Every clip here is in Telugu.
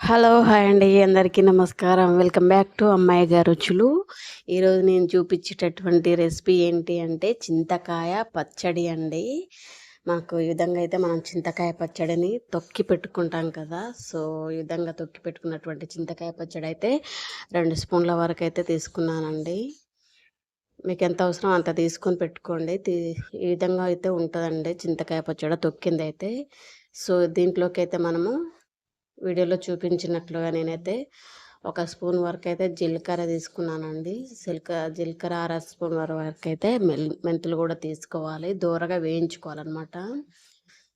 హలో హాయ్ అండి. అందరికీ నమస్కారం. వెల్కమ్ బ్యాక్ టు అమ్మాయి గారు రుచులు. ఈరోజు నేను చూపించేటటువంటి రెసిపీ ఏంటి అంటే చింతకాయ పచ్చడి అండి. మనకు ఈ విధంగా అయితే మనం చింతకాయ పచ్చడిని తొక్కి పెట్టుకుంటాం కదా. సో ఈ విధంగా తొక్కి పెట్టుకున్నటువంటి చింతకాయ పచ్చడి అయితే రెండు స్పూన్ల వరకు అయితే తీసుకున్నానండి. మీకు ఎంత అవసరం అంత తీసుకొని పెట్టుకోండి. ఈ విధంగా అయితే ఉంటుందండి చింతకాయ పచ్చడి తొక్కింది అయితే సో దీంట్లోకి అయితే మనము వీడియోలో చూపించినట్లుగా నేనైతే ఒక స్పూన్ వరకు అయితే జీలకర్ర తీసుకున్నానండి. జీలక జీలకర్ర అర స్పూన్ వరకు అయితే మెంతులు కూడా తీసుకోవాలి. దూరగా వేయించుకోవాలన్నమాట.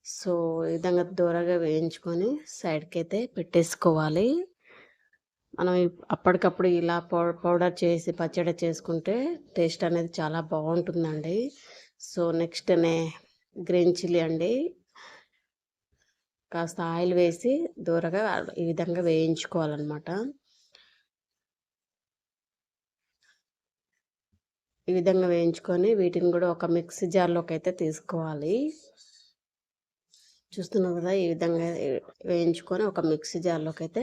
సో ఈ విధంగా దూరగా వేయించుకొని సైడ్కి అయితే పెట్టేసుకోవాలి. మనం అప్పటికప్పుడు ఇలా పౌడర్ చేసి పచ్చడి చేసుకుంటే టేస్ట్ అనేది చాలా బాగుంటుందండి. సో నెక్స్ట్ నే గ్రీన్ చిల్లీ అండి. కాస్త ఆయిల్ వేసి దూరగా ఈ విధంగా వేయించుకోవాలన్నమాట. ఈ విధంగా వేయించుకొని వీటిని కూడా ఒక మిక్సీ జార్లోకి అయితే తీసుకోవాలి. చూస్తున్నాం కదా ఈ విధంగా వేయించుకొని ఒక మిక్సీ జార్లోకి అయితే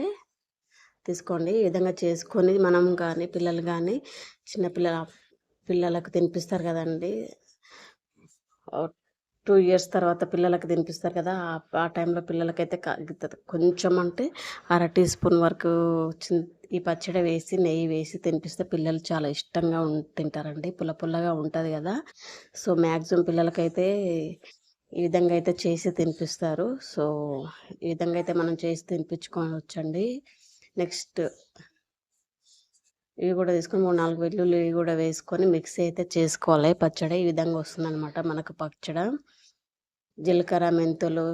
తీసుకోండి. ఈ విధంగా చేసుకొని మనం కానీ పిల్లలు కానీ చిన్నపిల్లల పిల్లలకు తినిపిస్తారు కదండి. టూ ఇయర్స్ తర్వాత పిల్లలకి తినిపిస్తారు కదా ఆ టైంలో పిల్లలకైతే కొంచెం అంటే అర టీ స్పూన్ వరకు ఈ పచ్చడి వేసి నెయ్యి వేసి తినిపిస్తే పిల్లలు చాలా ఇష్టంగా తింటారండి. పుల్ల పుల్లగా ఉంటుంది కదా. సో మ్యాక్సిమం పిల్లలకైతే ఈ విధంగా అయితే చేసి తినిపిస్తారు. సో ఈ విధంగా అయితే మనం చేసి తినిపించుకోవచ్చండి. నెక్స్ట్ ఇవి కూడా తీసుకొని మూడు నాలుగు వెల్లుల్లి ఇవి కూడా వేసుకొని మిక్సీ అయితే చేసుకోవాలి. పచ్చడి ఈ విధంగా వస్తుందన్నమాట మనకు పచ్చడి. జీలకర్ర మెంతులు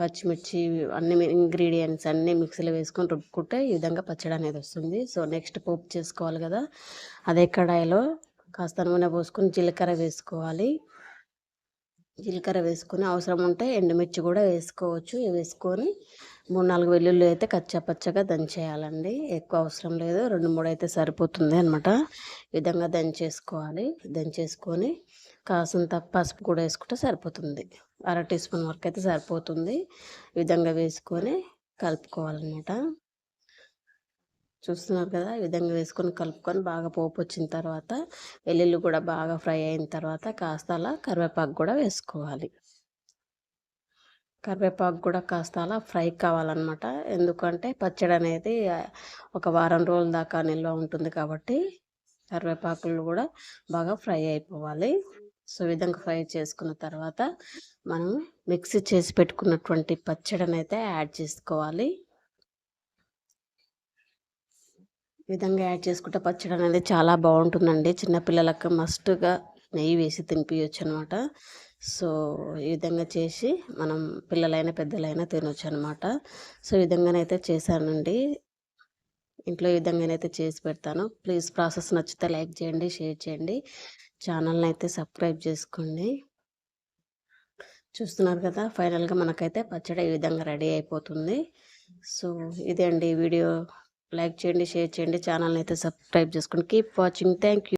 పచ్చిమిర్చి అన్ని ఇంగ్రీడియంట్స్ అన్నీ మిక్సీలో వేసుకొని రుబ్బుకుంటే ఈ విధంగా పచ్చడి అనేది వస్తుంది. సో నెక్స్ట్ పోపు చేసుకోవాలి కదా. అదే కడాయిలో కాస్త నూనె పోసుకొని జీలకర్ర వేసుకోవాలి. జీలకర్ర వేసుకొని అవసరం ఉంటే ఎండుమిర్చి కూడా వేసుకోవచ్చు. వేసుకొని మూడు నాలుగు వెల్లుల్లి అయితే కచ్చపచ్చగా దంచేయాలండి. ఎక్కువ అవసరం లేదు. రెండు మూడు అయితే సరిపోతుంది అనమాట విధంగా దంచేసుకోవాలి. దంచేసుకొని కాసంత పసుపు కూడా వేసుకుంటే సరిపోతుంది. అర టీ స్పూన్ వరకు అయితే సరిపోతుంది. విధంగా వేసుకొని కలుపుకోవాలన్నమాట. చూస్తున్నారు కదా ఈ విధంగా వేసుకొని కలుపుకొని బాగా పోపు వచ్చిన తర్వాత వెల్లుల్లి కూడా బాగా ఫ్రై అయిన తర్వాత కాస్త అలా కరివేపాకు కూడా వేసుకోవాలి. కరివేపాకు కూడా కాస్త అలా ఫ్రై కావాలన్నమాట. ఎందుకంటే పచ్చడి అనేది ఒక వారం రోజుల దాకా నిల్వ ఉంటుంది కాబట్టి కరివేపాకులు కూడా బాగా ఫ్రై అయిపోవాలి. సో విధంగా ఫ్రై చేసుకున్న తర్వాత మనం మిక్సీ చేసి పెట్టుకున్నటువంటి పచ్చడిని అయితే యాడ్ చేసుకోవాలి. విధంగా యాడ్ చేసుకుంటే పచ్చడి అనేది చాలా బాగుంటుందండి. చిన్నపిల్లలకు మస్ట్గా నెయ్యి వేసి తినిపించవచ్చు అనమాట సో ఈ విధంగా చేసి మనం పిల్లలైనా పెద్దలైనా తినొచ్చు అనమాట సో ఈ విధంగానైతే చేశానండి. ఇంట్లో ఈ విధంగానైతే చేసి పెడతాను. ప్లీజ్ ప్రాసెస్ నచ్చితే లైక్ చేయండి షేర్ చేయండి. ఛానల్ని అయితే సబ్స్క్రైబ్ చేసుకోండి. చూస్తున్నారు కదా ఫైనల్గా మనకైతే పచ్చడి ఈ విధంగా రెడీ అయిపోతుంది. సో ఇదే అండి వీడియో. లైక్ చేయండి షేర్ చేయండి ఛానల్ని అయితే సబ్స్క్రైబ్ చేసుకోండి కీప్ వాచింగ్. థ్యాంక్